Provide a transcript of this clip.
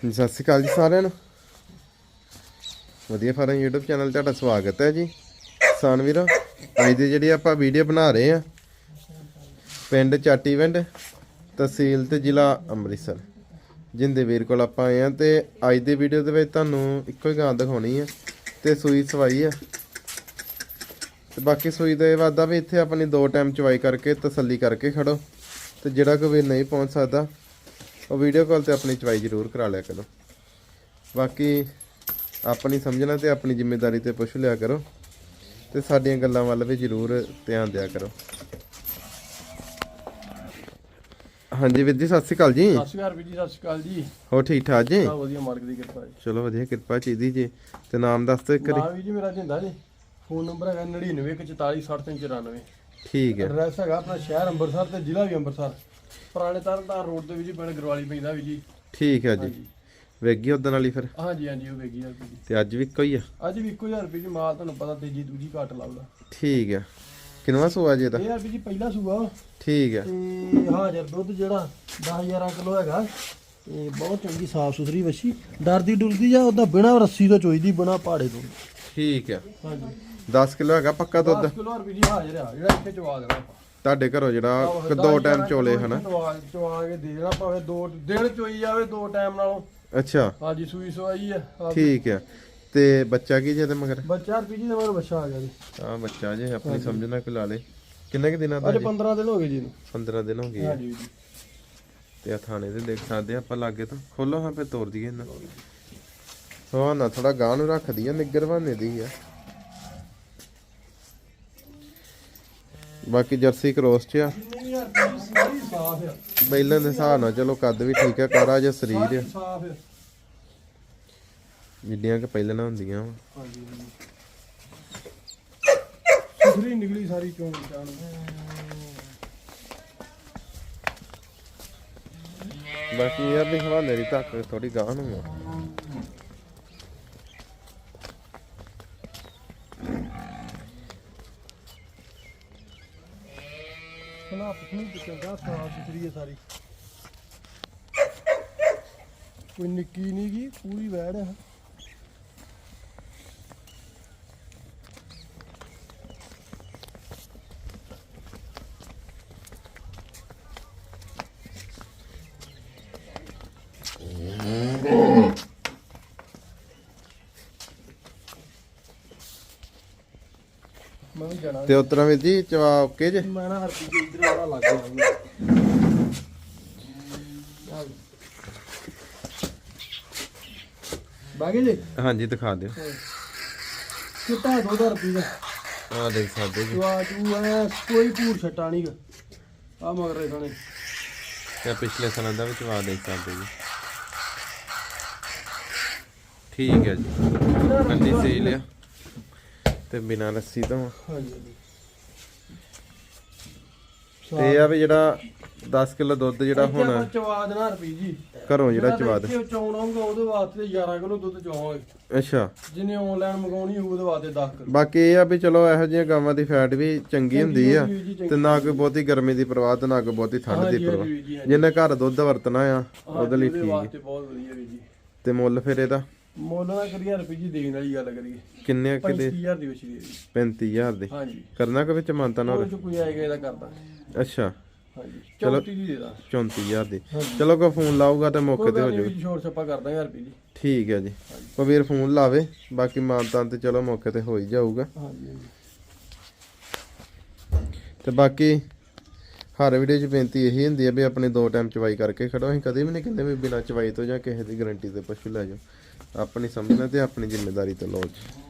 ਸਤਿ ਸ਼੍ਰੀ ਅਕਾਲ ਜੀ ਸਾਰਿਆਂ ਨੂੰ। ਵਧੀਆ ਫਾਰਮ YouTube ਚੈਨਲ ਤੁਹਾਡਾ ਸਵਾਗਤ ਹੈ ਜੀ। ਕਿਸਾਨ ਵੀਰੋ, ਅੱਜ ਦੀ ਜਿਹੜੀ ਆਪਾਂ ਵੀਡੀਓ ਬਣਾ ਰਹੇ ਆ ਪਿੰਡ ਚਾਟੀਵਿੰਡ, ਤਹਿਸੀਲ ਤੇ ਜ਼ਿਲ੍ਹਾ ਅੰਮ੍ਰਿਤਸਰ। ਜਿੰਦੇ ਵੀਰ ਕੋਲ ਆਪਾਂ ਆਏ ਆ ਤੇ ਅੱਜ ਦੀ ਵੀਡੀਓ ਦੇ ਵਿੱਚ ਤੁਹਾਨੂੰ ਇੱਕੋ ਹੀ ਗਾਂ ਦਿਖਾਉਣੀ ਆ ਤੇ ਸੂਈ ਸਵਾਈ ਆ ਤੇ ਬਾਕੀ ਸੂਈ ਦਾ ਇਹ ਵਾਦਾ ਵੀ ਇੱਥੇ ਆਪਣੀ ਦੋ ਟਾਈਮ ਚਵਾਈ ਕਰਕੇ ਤਸੱਲੀ ਕਰਕੇ ਖੜੋ ਤੇ ਜਿਹੜਾ ਕੋਈ ਨਹੀਂ ਪਹੁੰਚ ਸਕਦਾ ਉਹ ਵੀਡੀਓ ਕਾਲ ਤੇ ਆਪਣੀ ਚਵਾਈ ਜ਼ਰੂਰ ਕਰਾ ਲਿਆ ਕਰੋ। ਬਾਕੀ ਆਪਣੀ ਸਮਝਣਾ ਤੇ ਆਪਣੀ ਜ਼ਿੰਮੇਵਾਰੀ ਤੇ ਪੁੱਛ ਲਿਆ ਕਰੋ ਤੇ ਸਾਡੀਆਂ ਗੱਲਾਂ ਵੱਲ ਵੀ ਜ਼ਰੂਰ ਧਿਆਨ ਦਿਆ ਕਰੋ। ਹਾਂਜੀ ਵੀਰ ਜੀ ਸਤਿ ਸ਼੍ਰੀ ਅਕਾਲ ਜੀ। ਸਤਿ ਸ਼੍ਰੀ ਅਕਾਲ ਵੀਰ ਜੀ ਸਤਿ ਸ਼੍ਰੀ ਅਕਾਲ ਜੀ। ਹੋ ਠੀਕ ਠਾਕ ਜੀ? ਸਭ ਵਧੀਆ ਮਾਲਕ ਦੀ ਕਿਰਪਾ ਜੀ। ਚਲੋ ਵਧੀਆ ਕਿਰਪਾ ਚਾਹੀਦੀ ਜੀ। ਤੇ ਨਾਮ ਦੱਸ ਦਿਓ ਇੱਕ ਵਾਰੀ। ਨਾਮ ਵੀ ਜੀ ਮੇਰਾ ਜਿੰਦਾ ਜੀ। ਫੋਨ ਨੰਬਰ ਹੈਗਾ 9914466394 ਠੀਕ ਹੈ। ਐਡਰੈਸ ਹੈਗਾ ਆਪਣਾ ਸ਼ਹਿਰ ਅੰਮ੍ਰਿਤਸਰ ਤੇ ਜ਼ਿਲ੍ਹਾ ਵੀ ਅੰਮ੍ਰਿਤਸਰ। ਪੁਰਾਣੇ ਤਰਨਤਾਰਨ ਰੋਡ ਦੇ ਵਿੱਚ ਜੀ ਪਿੰਡ ਗਰਵਾਲੀ ਪੈਂਦਾ ਵੀ ਜੀ। ਠੀਕ ਹੈ ਜੀ। ਹਾਂਜੀ। ਵੇਗੀ ਉਦੋਂ ਵਾਲੀ ਫਿਰ? ਹਾਂਜੀ ਹਾਂਜੀ ਉਹ ਵੇਗੀ ਆ ਜੀ। ਤੇ ਅੱਜ ਵੀ ਇੱਕੋ ਹੀ ਆ? ਅੱਜ ਵੀ 1000 ਰੁਪਏ ਜੀ ਮਾਲ ਤੁਹਾਨੂੰ ਪਤਾ ਤੇਜੀ ਦੂਜੀ ਘੱਟ ਲਾਉਦਾ ਠੀਕ ਹੈ। ਕਿੰਨਵਾ ਸੂਆ ਜੀ ਇਹਦਾ? ਇਹ ਰੁਪਏ ਜੀ ਪਹਿਲਾ ਸੂਆ। ਠੀਕ ਹੈ। ਤੇ ਹਾਜ਼ਰ ਦੁੱਧ ਜਿਹੜਾ 10000 ਕਿਲੋ ਹੈਗਾ। ਤੇ ਬਹੁਤ ਚੰਗੀ ਸਾਫ਼ ਸੁਥਰੀ ਵੱਛੀ। ਡਰਦੀ ਡੁਰਦੀ ਜਾਂ ਉਹਦਾ ਬਿਨਾ ਰੱਸੀ ਤੋਂ ਚੋਈਦੀ ਬਿਨਾ ਪਹਾੜੇ ਤੋਂ। ਠੀਕ ਹੈ ਹਾਂਜੀ। 10 ਕਿਲੋ ਹੈਗਾ ਪੱਕਾ ਦੁੱਧ? 10 ਕਿਲੋ ਰੁਪਏ ਜੀ ਹਾਜ਼ਰ ਆ ਜਿਹੜਾ ਇੱਥੇ ਚਵਾ ਦੇਣਾ ਆਪਾਂ। ਤੁਹਾਡੇ ਘਰੋਂ ਜਿਹੜਾ ਕਿ ਦੋ ਟਾਈਮ ਚੋਲੇ ਹਨਾ? ਚਵਾ ਕੇ ਦੇ ਦੇਣਾ ਭਾਵੇਂ ਦੋ ਦਿਨ ਚੋਈ ਜਾਵੇ ਦੋ ਟਾਈਮ ਨਾਲੋਂ। ਅੱਛਾ। ਹਾਂਜੀ ਸੂਈ ਸਵਾਈ ਆ ਠੀਕ ਹੈ ਤੇ ਬੱਚਾ ਕੀ ਜੇ ਤੇ ਮਗਰ? ਬੱਚਾ ਰੁਪਏ ਜੀ ਦਾ ਮੇਰਾ ਬੱਚਾ ਆ ਗਿਆ ਜੀ। ਆ ਬੱਚਾ ਜੇ ਆਪਣੀ ਸਮਝਣਾ ਕਿ ਲਾ ਲੇ। ਕਿੰਨੇ ਕਿ ਦਿਨਾਂ ਦਾ ਅੱਜ ਜੀ? 15 ਦਿਨ ਹੋ ਗਏ ਜੀ ਇਹਨੂੰ। 15 ਦਿਨ ਹੋ ਗਏ ਆ। ਹਾਂਜੀ ਜੀ ਤੇ ਆ ਥਾਣੇ ਤੇ ਦੇਖ ਸਕਦੇ ਆਪਾਂ ਲਾਗੇ ਤਾਂ। ਖੋਲੋ ਹਾਂ ਫੇ ਤੋੜ ਦਈਏ ਇਹਨਾਂ। ਹਾਂ ਨਾ ਥੋੜਾ ਗਾਂ ਨੂੰ ਰੱਖਦੀ ਆ ਨਿੱਗਰ ਦੀ ਆ। ਬਾਕੀ ਜਰਸੀ ਕ੍ਰੋਸ ਚ ਆ। ਬੈਲਨ ਦੇ ਹਿਸਾਬ ਨਾਲ ਚਲੋ ਕੱਦ ਵੀ ਠੀਕ ਆ, ਕਾਰਾ ਜਿਹਾ ਸਰੀਰ ਆ। ਜਿੱਡੀਆਂ ਕਿ ਪਹਿਲਾਂ ਨਾ ਹੁੰਦੀਆਂ ਵਾ। ਹਾਂਜੀ ਨਿਕਲੀ ਸਾਰੀ ਚੋਂ ਚਾਣ ਬਾਕੀ ਇਹ ਆ ਹਵਾਲੇ ਦੀ ਧੱਕ ਥੋੜੀ ਗਾਂ ਨੂੰ ਆ। ਸੁਣਾ ਪਸਣੀ ਤੇ ਚੰਗਾ ਸਾਫ਼ ਸੁਥਰੀ ਹੈ ਸਾਰੀ। ਕੋਈ ਨਿੱਕੀ ਨਹੀਂ ਗੀ, ਪੂਰੀ ਵੈੜ ਹੈ ਮੈਂ ਵੀ ਜਾਣਾ। ਤੇ ਉਤਰਾ ਵੀਰ ਜੀ ਚਵਾ ਓਕੇ ਜੇ? ਮੈਂ ਨਾ ਹਰਪੀ ਦੇ ਇਧਰ ਵਾਲਾ ਲੱਗ ਗਿਆ ਬਾਗੇ ਜੀ? ਹਾਂਜੀ ਦਿਖਾ ਦਿਓ। ਕਿਤਾ 2000 ਰੁਪਏ ਦਾ ਆ ਦੇਖ ਸਕਦੇ ਜੀ। ਜਵਾ ਤੂੰ ਐ ਕੋਈ ਪੂਰ ਛਟਾ ਨਹੀਂ ਆ ਮਗਰ ਰਹੇ ਖਾਣੇ ਤੇ ਪਿਛਲੇ ਸਾਲਾਂ ਦਾ ਵੀ ਚਵਾ ਦੇਖ ਸਕਦੇ ਜੀ। ਠੀਕ ਹੈ ਜੀ। ਕੰਨੀ ਸੇ ਲਿਆ। ਤੇ ਬਿਨਾਂ ਰੱਸੀ ਤੋਂ। ਹਾਂਜੀ ਤੇ ਆ ਵੀ ਜਿਹੜਾ 10 ਕਿਲੋ ਦੁੱਧ ਜਿਹੜਾ ਹੁਣ ਚਵਾ ਦੇਣਾ ਰੁਪਏ ਜੀ। ਘਰੋਂ ਜਿਹੜਾ ਚਵਾ ਦੇ। ਇੱਥੇ ਚੌਣ ਆਊਗਾ ਉਹਦੇ ਵਾਸਤੇ 11 ਕਿਲੋ ਦੁੱਧ ਚਵਾਵਾਂਗੇ ਅੱਛਾ। ਜਿਹਨੇ ਆਨਲਾਈਨ ਮੰਗਾਉਣੀ ਹੋਊ ਉਹਦੇ ਵਾਸਤੇ 10 ਕਿਲੋ। ਬਾਕੀ ਇਹ ਆ ਵੀ ਚਲੋ ਇਹੋ ਜਿਹੀਆਂ ਗਾਵਾਂ ਦੀ ਫੈਟ ਵੀ ਚੰਗੀ ਹੁੰਦੀ ਆ ਤੇ ਨਾ ਕੋਈ ਬਹੁਤੀ ਗਰਮੀ ਦੀ ਪ੍ਰਵਾਹ ਤੇ ਨਾ ਕੋਈ ਬਹੁਤੀ ਠੰਡ ਦੀ ਪ੍ਰਵਾਹ। ਜਿਹਨੇ ਘਰ ਦੁੱਧ ਵਰਤਣਾ ਆ ਉਹਦੇ ਲਈ ਠੀਕ ਤੇ ਮੁੱਲ ਫਿਰ ਇਹਦਾ? ਮੁੱਲ ਨਾ ਕਰੀਏ ਰੁਪਏ ਜੀ ਦੇਣ ਵਾਲੀ ਗੱਲ ਕਰੀਏ। ਕਿੰਨੇ ਆ ਕਿਤੇ? 35000 ਦੀ ਵਛੀ ਦੇ ਜੀ 35000 ਦੇ? ਹਾਂਜੀ। ਕਰਨਾ ਕਿ ਵਿੱਚ ਮੰਨਤਾ ਨਾ ਉਹ ਚ ਕੋਈ ਆਏਗਾ ਇਹਦਾ ਕਰਦਾ। ਅੱਛਾ। ਹਾਂਜੀ। ਚਲੋ। 34 ਦੀ ਦੇ ਦਾ। 34000 ਦੀ। ਚਲੋ ਕੋਈ ਫੋਨ ਲਾਊਗਾ ਤੇ ਮੌਕੇ ਤੇ ਹੋ ਜਾਊ ਛੋੜ ਛੱਪਾ ਕਰ ਦਾਂਗੇ ਰੁਪਏ ਜੀ ਠੀਕ ਹੈ ਜੀ। ਕੋਈ ਵੀਰ ਫੋਨ ਲਾਵੇ ਬਾਕੀ ਮਾਨਤਾਨ ਤੇ ਚਲੋ ਮੌਕੇ ਤੇ ਹੋ ਹੀ ਜਾਊਗਾ। ਹਾਂਜੀ ਹਾਂਜੀ। ਤੇ ਬਾਕੀ ਹਰ ਵੀਡੀਓ 'ਚ ਬੇਨਤੀ ਇਹੀ ਹੁੰਦੀ ਹੈ ਵੀ ਆਪਣੇ ਦੋ ਟਾਈਮ ਚਵਾਈ ਕਰਕੇ ਖੜੋ। ਅਸੀਂ ਕਦੇ ਵੀ ਨਹੀਂ ਕਹਿੰਦੇ ਵੀ ਬਿਨਾਂ ਚਵਾਈ ਤੋਂ ਜਾਂ ਕਿਸੇ ਦੀ ਗਾਰੰਟੀ ਤੇ ਪਸ਼ੂ ਲੈ ਜਾਓ। ਆਪਣੀ ਸਮਝਣਾ ਤੇ ਆਪਣੀ ਜ਼ਿੰਮੇਵਾਰੀ ਤੇ ਲਓ ਜੀ।